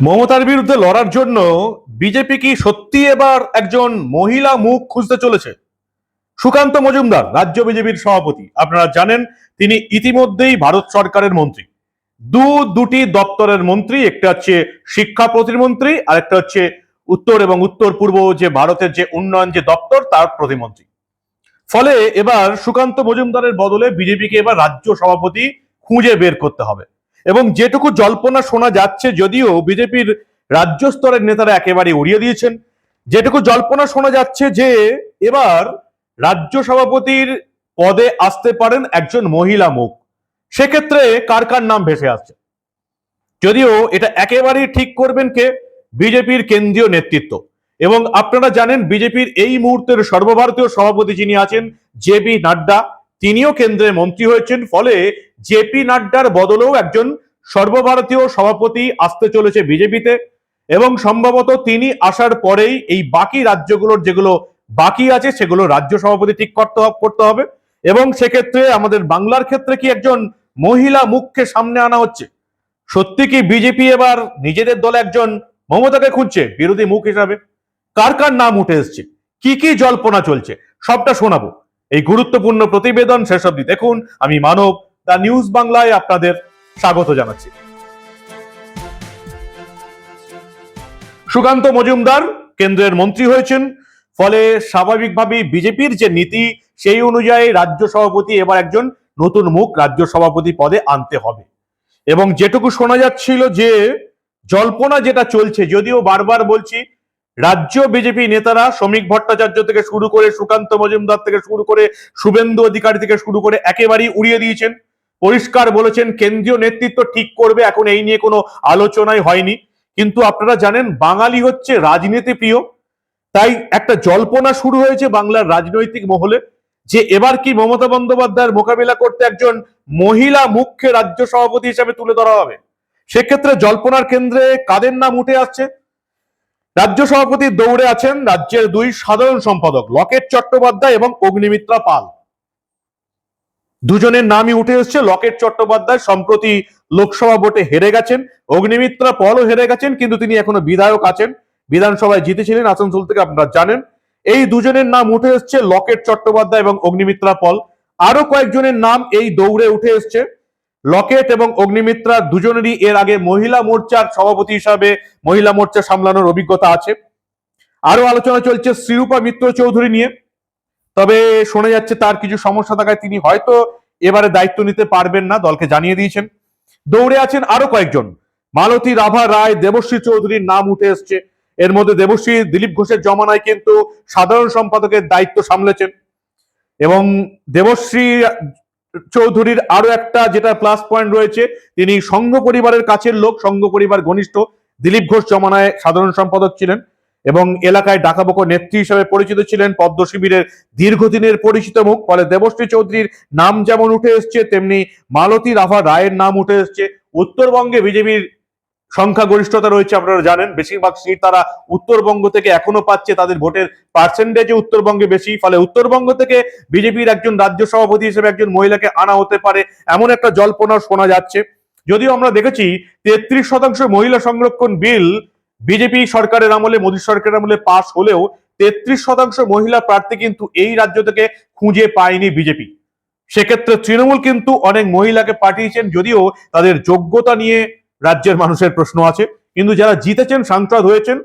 মমতার বিরুদ্ধে লড়ার জন্য বিজেপি কি সত্যি এবার একজন মহিলা মুখ খুঁজতে চলেছে? সুকান্ত মজুমদার, রাজ্য বিজেপির সভাপতি। আপনারা জানেন, তিনি ইতিমধ্যেই ভারত সরকারের মন্ত্রী। দু দুটি দপ্তরের মন্ত্রী, একটা হচ্ছে শিক্ষা প্রতিমন্ত্রী আর একটা হচ্ছে উত্তর এবং উত্তর পূর্ব যে ভারতের যে উন্নয়ন যে দপ্তর, তার প্রতিমন্ত্রী। ফলে এবার সুকান্ত মজুমদারের বদলে বিজেপিকে এবার রাজ্য সভাপতি খুঁজে বের করতে হবে। এবং যেটুকু জল্পনা শোনা যাচ্ছে যদিও বিজেপির রাজ্য স্তরের নেতারা একেবারে উড়িয়ে দিয়েছেন, যেটুকু জল্পনা শোনা যাচ্ছে যে এবার রাজ্য সভাপতির পদে আসতে পারেন একজন মহিলা মুখ। সেক্ষেত্রে কার কার নাম ভেসে আসছে? যদিও এটা একেবারেই ঠিক করবেন কে? বিজেপির কেন্দ্রীয় নেতৃত্ব। এবং আপনারা জানেন বিজেপির এই মুহূর্তের সর্বভারতীয় সভাপতি যিনি আছেন, জে নাড্ডা, তিনিও কেন্দ্রের মন্ত্রী হয়েছেন, ফলে জেপি নাড্ডার বদলেও একজন সর্বভারতীয় সভাপতি আসতে চলেছে বিজেপিতে এবং সম্ভবত তিনি আসার পরেই এই বাকি রাজ্যগুলোর যেগুলো বাকি আছে সেগুলো রাজ্য সভাপতি ঠিক করতে করতে হবে এবং সেক্ষেত্রে আমাদের বাংলার ক্ষেত্রে কি একজন মহিলা মুখকে সামনে আনা হচ্ছে? সত্যি কি বিজেপি এবার নিজেদের দলে একজন মমতাকে খুঁজছে বিরোধী মুখ হিসাবে? কার কার নাম উঠে এসছে? কি কি জল্পনা চলছে? সবটা শোনাবো। এই গুরুত্বপূর্ণ প্রতিবেদন শেষ অবধি দেখুন। আমি মানব দা নিউজ বাংলায় আপনাদের স্বাগত জানাচ্ছি। সুকান্ত মজুমদার কেন্দ্রের মন্ত্রী হয়েছেন, ফলে স্বাভাবিকভাবেই বিজেপির যে নীতি, সেই অনুযায়ী রাজ্য সভাপতি এবার একজন নতুন মুখ রাজ্য সভাপতি পদে আনতে হবে। এবং যেটুকু শোনা যাচ্ছিল যে, জল্পনা যেটা চলছে, যদিও বারবার বলছি, রাজ্য বিজেপি নেতারা শ্রমিক ভট্টাচার্য থেকে শুরু করে সুকান্ত মজুমদার থেকে শুরু করে শুভেন্দু অধিকারী থেকে শুরু করে একেবারেই উড়িয়ে দিয়েছেন। পরিষ্কার বলেছেন, কেন্দ্রীয় নেতৃত্ব ঠিক করবে, এখন এই নিয়ে কোনো আলোচনাই হয়নি। কিন্তু আপনারা জানেন, বাঙালি হচ্ছে রাজনীতি প্রিয়, তাই একটা জল্পনা শুরু হয়েছে বাংলার রাজনৈতিক মহলে, যে এবার কি মমতা বন্দ্যোপাধ্যায়ের মোকাবিলা করতে একজন মহিলা মুখ্য রাজ্য সভাপতি হিসেবে তুলে ধরা হবে? সেক্ষেত্রে জল্পনার কেন্দ্রে কাদের নাম উঠে আসছে? রাজ্য সভাপতির দৌড়ে আছেন রাজ্যের দুই সাধারণ সম্পাদক, লকেট চট্টোপাধ্যায় এবং অগ্নিমিত্রা পাল। দুজনের নামই উঠে এসছে। লকেট চট্টোপাধ্যায় সম্প্রতি লোকসভা ভোটে হেরে গেছেন। অগ্নিমিত্রা পলও হেরে গেছেন, কিন্তু তিনি এখনও বিধায়ক আছেন। বিধানসভায় জিতেছিলেন, আসানসোল থেকে আপনারা জানেন। এই দুজনের নাম উঠে এসছে লকেট চট্টোপাধ্যায় এবং অগ্নিমিত্রা পল। আরও কয়েকজনের নাম এই দৌড়ে উঠে এসছে। লকেট এবং অগ্নিমিত্রা দুজনেরই এর আগে মহিলা মোর্চার সভাপতি হিসাবে মহিলা মোর্চা সামলানোর অভিজ্ঞতা আছে। আরও আলোচনা চলছে শ্রীরূপা মিত্র চৌধুরী নিয়ে। তবে শোনা যাচ্ছে তার কিছু সমস্যা থাকায় তিনি হয়তো এবারে দায়িত্ব নিতে পারবেন না, দলকে জানিয়ে দিয়েছেন। দৌড়ে আছেন আরও কয়েকজন। মালতী রাভা রায়, দেবশ্রী চৌধুরীর নাম উঠে এসছে। এর মধ্যে দেবশ্রী, দিলীপ ঘোষের জমানায় কিন্তু সাধারণ সম্পাদকের দায়িত্ব সামলেছেন। এবং দেবশ্রী চৌধুরীর আরও একটা যেটা প্লাস পয়েন্ট রয়েছে, তিনি সংঘ পরিবারের কাছের লোক, সংঘ পরিবার ঘনিষ্ঠ। দিলীপ ঘোষ জমানায় সাধারণ সম্পাদক ছিলেন। এবং এলাকায় ডাকাবোকো নেত্রী হিসেবে পরিচিত ছিলেন পদ্ম শিবিরের দীর্ঘদিনের পরিচিত মুখ। ফলে দেবশ্রী চৌধুরীর নাম যেমন উঠে এসছে, তেমনি মালতী রাভা রায়ের নাম উঠে এসছে। উত্তরবঙ্গে বিজেপির সংখ্যাগরিষ্ঠতা রয়েছে, আপনারা জানেন। বেশিরভাগ সিট তারা উত্তরবঙ্গ থেকে এখনও পাচ্ছে, তাদের ভোটের পার্সেন্টেজে উত্তরবঙ্গে বেশি। ফলে উত্তরবঙ্গ থেকে বিজেপির একজন রাজ্য সভাপতি হিসেবে একজন মহিলাকে আনা হতে পারে, এমন একটা জল্পনা শোনা যাচ্ছে। যদিও আমরা দেখেছি তেত্রিশ শতাংশ মহিলা সংরক্ষণ বিল বিজেপি সরকারের আমলে, মোদী সরকারের আমলে পাশ হলেও তেত্রিশ শতাংশ মহিলা প্রার্থী কিন্তু এই রাজ্য থেকে খুঁজে পায়নি বিজেপি সেক্ষেত্রে তৃণমূল কিন্তু অনেক মহিলাকে পাঠিয়েছেন, যদিও তাদের যোগ্যতা নিয়ে রাজ্যের মানুষের প্রশ্ন আছে। কিন্তু যারা জিতেছেন, সাংসদ হয়েছেন,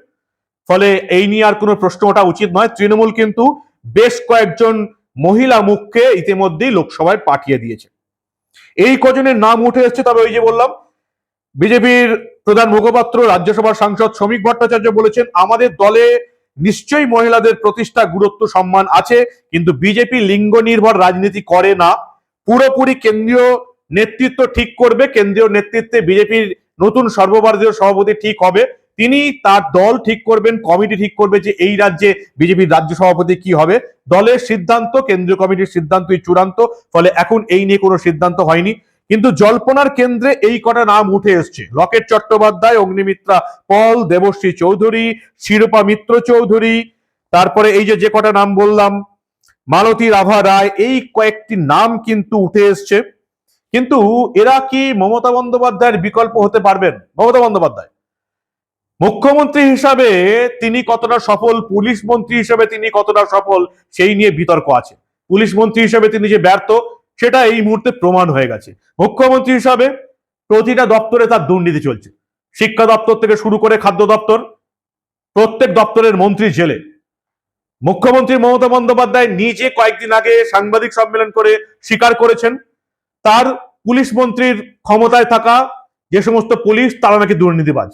ফলে এই নিয়ে আর কোনো প্রশ্ন ওঠা উচিত নয়। তৃণমূল কিন্তু বেশ কয়েকজন মহিলা মুখকে ইতিমধ্যেই লোকসভায় পাঠিয়ে দিয়েছে। এই কজনের নাম উঠে এসছে, তবে ওই যে বললাম বিজেপির প্রধান মুখপাত্র, রাজ্যসভার সাংসদ শ্রমিক ভট্টাচার্য বলেছেন, আমাদের দলে নিশ্চয়ই মহিলাদের প্রতিষ্ঠা, গুরুত্ব, সম্মান আছে, কিন্তু বিজেপি লিঙ্গ নির্ভর রাজনীতি করে না। পুরোপুরি কেন্দ্রীয় নেতৃত্ব ঠিক করবে, কেন্দ্রীয় নেতৃত্বে বিজেপির নতুন সর্বভারতীয় সভাপতি ঠিক হবে। তিনি তার দল ঠিক করবেন, কমিটি ঠিক করবে যে এই রাজ্যে বিজেপির রাজ্য সভাপতি কি হবে। দলের সিদ্ধান্ত, কেন্দ্রীয় কমিটির সিদ্ধান্তই চূড়ান্ত, ফলে এখন এই নিয়ে কোনো সিদ্ধান্ত হয়নি। কিন্তু জল্পনার কেন্দ্রে এই কটা নাম উঠে এসছে। লকেট চট্টোপাধ্যায়, অগ্নিমিত্রা পল, দেবশ্রী চৌধুরী, শিরোপা মিত্র চৌধুরী, তারপরে এই যে যে কটা নাম বললাম, মালতী রাভা রায়, এই কয়েকটি নাম কিন্তু উঠে এসছে। কিন্তু এরা কি মমতা বন্দ্যোপাধ্যায়ের বিকল্প হতে পারবেন? মমতা বন্দ্যোপাধ্যায়। মুখ্যমন্ত্রী হিসাবে তিনি কতটা সফল, পুলিশ মন্ত্রী হিসাবে তিনি কতটা সফল, সেই নিয়ে বিতর্ক আছে। পুলিশ মন্ত্রী হিসাবে তিনি যে ব্যর্থ সেটা এই মুহূর্তে প্রমাণ হয়ে গেছে। মুখ্যমন্ত্রী হিসাবে প্রতিটা দপ্তরে তার দুর্নীতি চলছে। শিক্ষা দপ্তর থেকে শুরু করে খাদ্য দপ্তর, প্রত্যেক দপ্তরের মন্ত্রী জেলে। মুখ্যমন্ত্রী মমতা বন্দ্যোপাধ্যায় নিজে কয়েকদিন আগে সাংবাদিক সম্মেলন করে স্বীকার করেছেন, তার পুলিশ মন্ত্রীর ক্ষমতায় থাকা যে সমস্ত পুলিশ, তারা নাকি দুর্নীতিবাজ।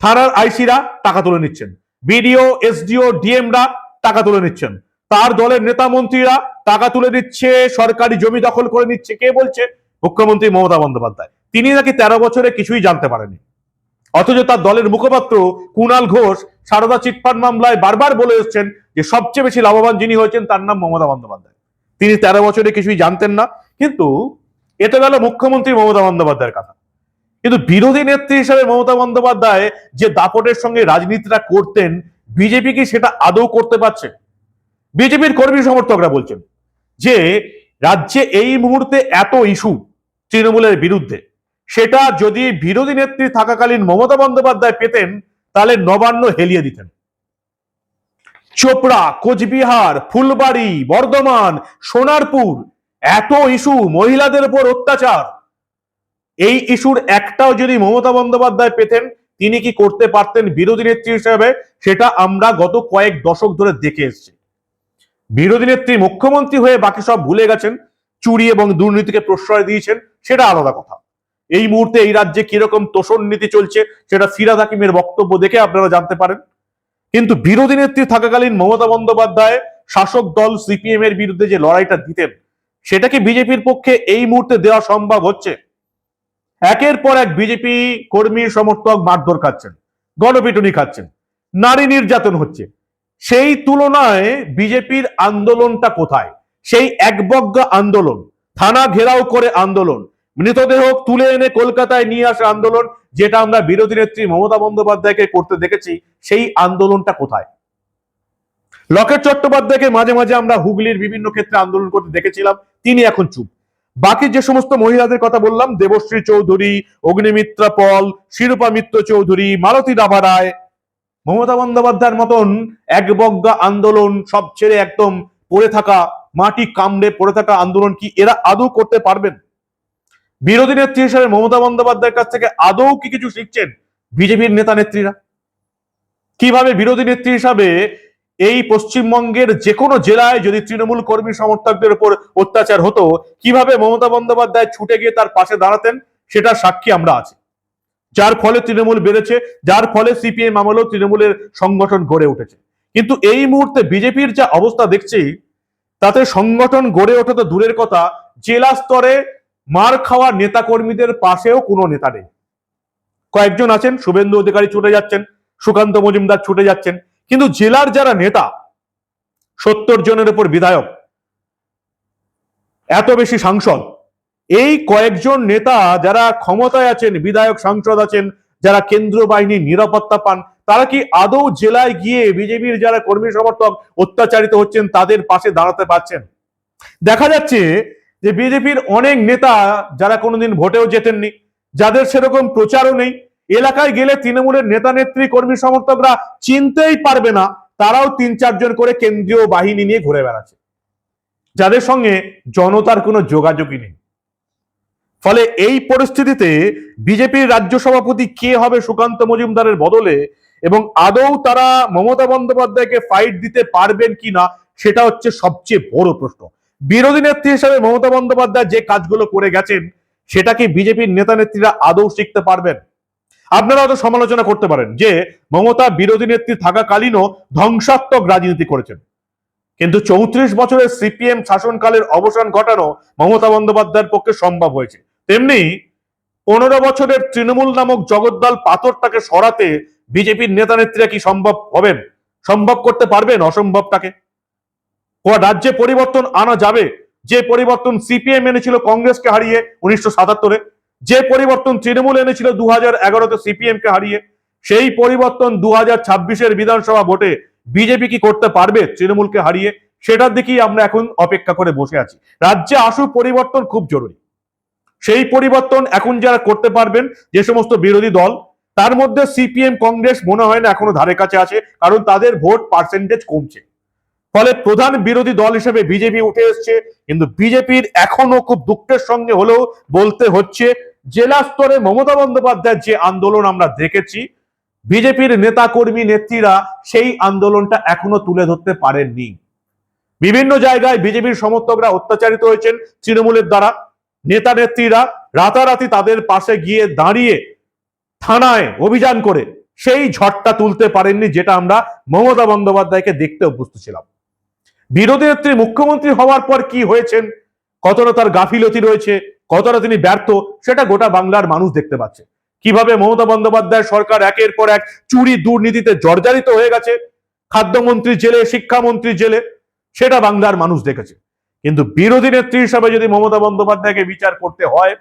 থানার আইসিরা টাকা তুলে নিচ্ছেন। বিডিও, এসডিও, ডিএমরা টাকা তুলে নিচ্ছেন। তার দলের নেতা মন্ত্রীরা টাকা তুলে দিচ্ছে, সরকারি জমি দখল করে নিচ্ছে। কে বলছে? মুখ্যমন্ত্রী মমতা বন্দ্যোপাধ্যায়। তিনি নাকি তেরো বছরে কিছুই জানতে পারেনি অথচ তার দলের মুখপাত্র কুণাল ঘোষ সারদা চিটফান্ড মামলায় বারবার বলে এসছেন যে সবচেয়ে বেশি লাভবান যিনি হয়েছেন তার নাম মমতা বন্দ্যোপাধ্যায়। তিনি তেরো বছরে কিছুই জানতেন না। কিন্তু এটা গেল মুখ্যমন্ত্রী মমতা বন্দ্যোপাধ্যায়ের কথা। কিন্তু বিরোধী নেত্রী হিসাবে মমতা বন্দ্যোপাধ্যায় যে দাপটের সঙ্গে রাজনীতিটা করতেন, বিজেপি কি সেটা আদৌ করতে পারছে? বিজেপির কর্মী সমর্থকরা বলছেন যে রাজ্যে এই মুহূর্তে এত ইস্যু তৃণমূলের বিরুদ্ধে, সেটা যদি বিরোধী নেত্রী থাকাকালীন মমতা বন্দ্যোপাধ্যায় পেতেন, তাহলে নবান্ন হেলিয়ে দিতেন। চোপড়া, কোচবিহার, ফুলবাড়ি, বর্ধমান, সোনারপুর, এত ইস্যু মহিলাদের উপর অত্যাচার। এই ইস্যুর একটাও যদি মমতা বন্দ্যোপাধ্যায় পেতেন, তিনি কি করতে পারতেন বিরোধী নেত্রী হিসেবে, সেটা আমরা গত কয়েক দশক ধরে দেখে এসেছি। বিরোধী নেত্রী মুখ্যমন্ত্রী হয়ে বাকি সব ভুলে গেছেন, চুরি এবং দুর্নীতিকে প্রশ্রয় দিয়েছেন, সেটা আলাদা কথা। এই মুহূর্তে এই রাজ্যে কীরকম তোষণ নীতি চলছে, সেটা ফিরাদ হাকিমের বক্তব্য দেখে আপনারা জানতে পারেন। কিন্তু বিরোধী নেত্রী থাকাকালীন মমতা বন্দ্যোপাধ্যায় শাসক দল সিপিএম এর বিরুদ্ধে যে লড়াইটা দিতেন সেটাকে বিজেপির পক্ষে এই মুহূর্তে দেওয়া সম্ভব হচ্ছে? একের পর এক বিজেপি কর্মী সমর্থক মারধর খাচ্ছেন, গণপিটুনি খাচ্ছেন, নারী নির্যাতন হচ্ছে। সেই তুলনায় বিজেপির আন্দোলনটা কোথায়? সেই একবজ্ঞ আন্দোলন, থানা ঘেরাও করে আন্দোলন, মৃতদেহ তুলে এনে কলকাতায় নিয়ে আসা আন্দোলন, যেটা আমরা বিরোধী নেত্রী মমতা বন্দ্যোপাধ্যায়কে করতে দেখেছি, সেই আন্দোলনটা কোথায়? লকেট চট্টোপাধ্যায়কে মাঝে মাঝে আমরা হুগলির বিভিন্ন ক্ষেত্রে আন্দোলন করতে দেখেছিলাম, তিনি এখন চুপ। বাকি যে সমস্ত মহিলাদের কথা বললাম, দেবশ্রী চৌধুরী, অগ্নিমিত্রা পল, শিরূপা মিত্র চৌধুরী, মালতী রাভা রায় মমতা বন্দ্যোপাধ্যায়ের মতন একবজ্ঞা আন্দোলন সব ছেড়ে একদম পড়ে থাকা, মাটি কামড়ে পড়ে থাকা আন্দোলন কি এরা আদৌ করতে পারবেন? বিরোধী নেত্রী হিসেবে মমতা বন্দ্যোপাধ্যায়ের কাছ থেকে আদৌ কি কিছু শিখছেন বিজেপির নেতা নেত্রীরা? কীভাবে বিরোধী নেত্রী হিসাবে এই পশ্চিমবঙ্গের যে কোনো জেলায় যদি তৃণমূল কর্মী সমর্থকদের উপর অত্যাচার হতো, কীভাবে মমতা বন্দ্যোপাধ্যায় ছুটে গিয়ে তার পাশে দাঁড়াতেন সেটা সাক্ষী আমরা আছি। যার ফলে তৃণমূল বেড়েছে, যার ফলে সিপিএম আমলেও তৃণমূলের সংগঠন গড়ে উঠেছে। কিন্তু এই মুহূর্তে বিজেপির যা অবস্থা দেখছি, তাতে সংগঠন গড়ে ওঠা তো দূরের কথা, জেলা স্তরে মার খাওয়া নেতা কর্মীদের পাশেও কোনো নেতা নেই। কয়েকজন আছেন, শুভেন্দু অধিকারী ছুটে যাচ্ছেন, সুকান্ত মজুমদার ছুটে যাচ্ছেন, কিন্তু জেলার যারা নেতা, সত্তর জনের উপর বিধায়ক, এত বেশি সাংসদ এই কয়েকজন নেতা যারা ক্ষমতায় আছেন, বিধায়ক, সাংসদ আছেন, যারা কেন্দ্র বাহিনীর নিরাপত্তা পান, তারা কি আদৌ জেলায় গিয়ে বিজেপির যারা কর্মী সমর্থক অত্যাচারিত হচ্ছেন, তাদের পাশে দাঁড়াতে পারছেন? দেখা যাচ্ছে যে বিজেপির অনেক নেতা যারা কোনোদিন ভোটেও জেতেননি, যাদের সেরকম প্রচারও নেই। এলাকায় গেলে তৃণমূলের নেতা, নেত্রী, কর্মী সমর্থকরা চিনতেই পারবে না, তারাও তিন চারজন করে কেন্দ্রীয় বাহিনী নিয়ে ঘুরে বেড়াচ্ছে। যাদের সঙ্গে জনতার কোনো যোগাযোগই নেই। ফলে এই পরিস্থিতিতে বিজেপির রাজ্য সভাপতি কে হবে সুকান্ত মজুমদারের বদলে এবং আদৌ তারা মমতা বন্দ্যোপাধ্যায়কে ফাইট দিতে পারবেন কিনা, সেটা হচ্ছে সবচেয়ে বড় প্রশ্ন। বিরোধী নেত্রী হিসেবে মমতা বন্দ্যোপাধ্যায় যে কাজগুলো করে গেছেন, সেটা কি বিজেপির নেতা নেত্রীরা আদৌ শিখতে পারবেন? আপনারা হয়তো সমালোচনা করতে পারেন যে মমতা বিরোধী নেত্রী থাকাকালীনও ধ্বংসাত্মক রাজনীতি করেছেন। কিন্তু চৌত্রিশ বছরের সিপিএম শাসনকালের অবসান ঘটানো মমতা বন্দ্যোপাধ্যায়ের পক্ষে সম্ভব হয়েছে। তেমনি পনেরো বছরের তৃণমূল নামক জগদ্দল পাথরটাকে সরাতে বিজেপির নেতা নেত্রীরা কি সম্ভব হবেন? সম্ভব করতে পারবেন অসম্ভবটাকে? রাজ্যে পরিবর্তন আনা যাবে? যে পরিবর্তন সিপিএম এনেছিল কংগ্রেসকে হারিয়ে উনিশশো সাতাত্তরে, যে পরিবর্তন তৃণমূল এনেছিল দু হাজার এগারোতে সিপিএম কে হারিয়ে, সেই পরিবর্তন দু হাজার ছাব্বিশের বিধানসভা ভোটে বিজেপি কি করতে পারবে তৃণমূলকে হারিয়ে? সেটার দিকেই আমরা এখন অপেক্ষা করে বসে আছি। রাজ্যে আশু পরিবর্তন খুব জরুরি। সেই পরিবর্তন এখন যারা করতে পারবেন, যে সমস্ত বিরোধী দল, তার মধ্যে সিপিএম, কংগ্রেস মনে হয় না এখনও ধারে কাছে আছে, কারণ তাদের ভোট পার্সেন্টেজ কমছে। ফলে প্রধান বিরোধী দল হিসেবে বিজেপি উঠে এসছে, কিন্তু বিজেপির এখনও খুব দুঃখের সঙ্গে হলেও বলতে হচ্ছে, জেলা স্তরে মমতা বন্দ্যোপাধ্যায়ের যে আন্দোলন আমরা দেখেছি, বিজেপির নেতা কর্মী নেত্রীরা সেই আন্দোলনটা এখনও তুলে ধরতে পারেননি। বিভিন্ন জায়গায় বিজেপির সমর্থকরা অত্যাচারিত হয়েছেন তৃণমূলের দ্বারা। নেতা নেত্রীরা রাতারাতি তাদের পাশে গিয়ে দাঁড়িয়ে থানায় অভিযান করে সেই ঝড়টা তুলতে পারেননি যেটা আমরা মমতা বন্দ্যোপাধ্যায়কে দেখতে অভ্যস্ত ছিলাম। বিরোধী নেত্রী মুখ্যমন্ত্রী হওয়ার পর কি হয়েছেন? কতটা তার গাফিলতি রয়েছে? কতটা তিনি ব্যর্থ? সেটা গোটা বাংলার মানুষ দেখতে পাচ্ছে। কীভাবে মমতা বন্দ্যোপাধ্যায় সরকার একের পর এক চুরি দুর্নীতিতে জর্জরিত হয়ে গেছে? খাদ্যমন্ত্রী জেলে, শিক্ষামন্ত্রী জেলে, সেটা বাংলার মানুষ দেখেছে। কিন্তু বিরোধী নেত্রী হিসাবে যদি মমতা বন্দ্যোপাধ্যায়কে বিচার করতে হয়,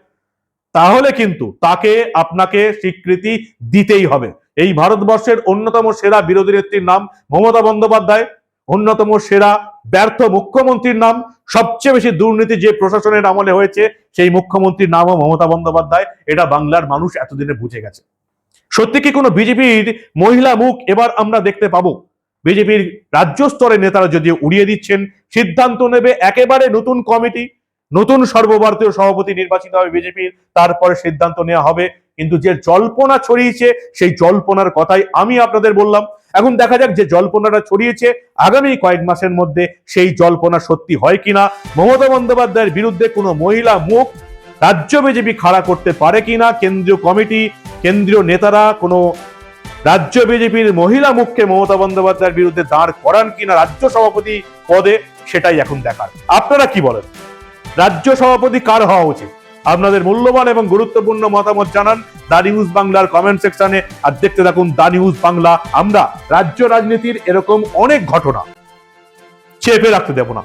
তাহলে কিন্তু তাকে আপনাকে স্বীকৃতি দিতেই হবে। এই ভারতবর্ষের অন্যতম সেরা বিরোধী নেত্রীর নাম মমতা বন্দ্যোপাধ্যায়, অন্যতম সেরা ব্যর্থ মুখ্যমন্ত্রীর নাম, সবচেয়ে বেশি দুর্নীতি যে প্রশাসনের আমলে হয়েছে, সেই মুখ্যমন্ত্রীর নামও মমতা বন্দ্যোপাধ্যায়। এটা বাংলার মানুষ এতদিনে বুঝে গেছে। সত্যি কি কোনো বিজেপির মহিলা মুখ এবার আমরা দেখতে পাবো? বিজেপির রাজ্য স্তরের নেতারা যদি উড়িয়ে দিচ্ছেন, সিদ্ধান্ত নেবে একেবারে নতুন কমিটি, নতুন সর্বভারতীয় সভাপতি নির্বাচিত হবে বিজেপির, তারপরে সিদ্ধান্ত নেওয়া হবে। কিন্তু যে জল্পনা ছড়িয়েছে, সেই জল্পনার কথাই আমি আপনাদের বললাম। এখন দেখা যাক যে জল্পনাটা ছড়িয়েছে আগামী কয়েক মাসের মধ্যে সেই জল্পনা সত্যি হয় কিনা। মমতা বন্দ্যোপাধ্যায়ের বিরুদ্ধে কোনো মহিলা মুখ রাজ্য বিজেপি খাড়া করতে পারে কিনা? কেন্দ্রীয় কমিটি, কেন্দ্রীয় নেতারা কোনো রাজ্য বিজেপির মহিলা মুখকে মমতা বন্দ্যোপাধ্যায়ের বিরুদ্ধে দাঁড় করান কিনা রাজ্য সভাপতি পদে, সেটাই এখন দেখার। আপনারা কি বলেন? রাজ্য সভাপতি কার হওয়া উচিত? আপনাদের মূল্যবান এবং গুরুত্বপূর্ণ মতামত জানান দা নিউজ বাংলার কমেন্ট সেকশনে, আর দেখতে থাকুন দা নিউজ বাংলা। আমরা রাজ্য রাজনীতির এরকম অনেক ঘটনা চেপে রাখতে দেব না।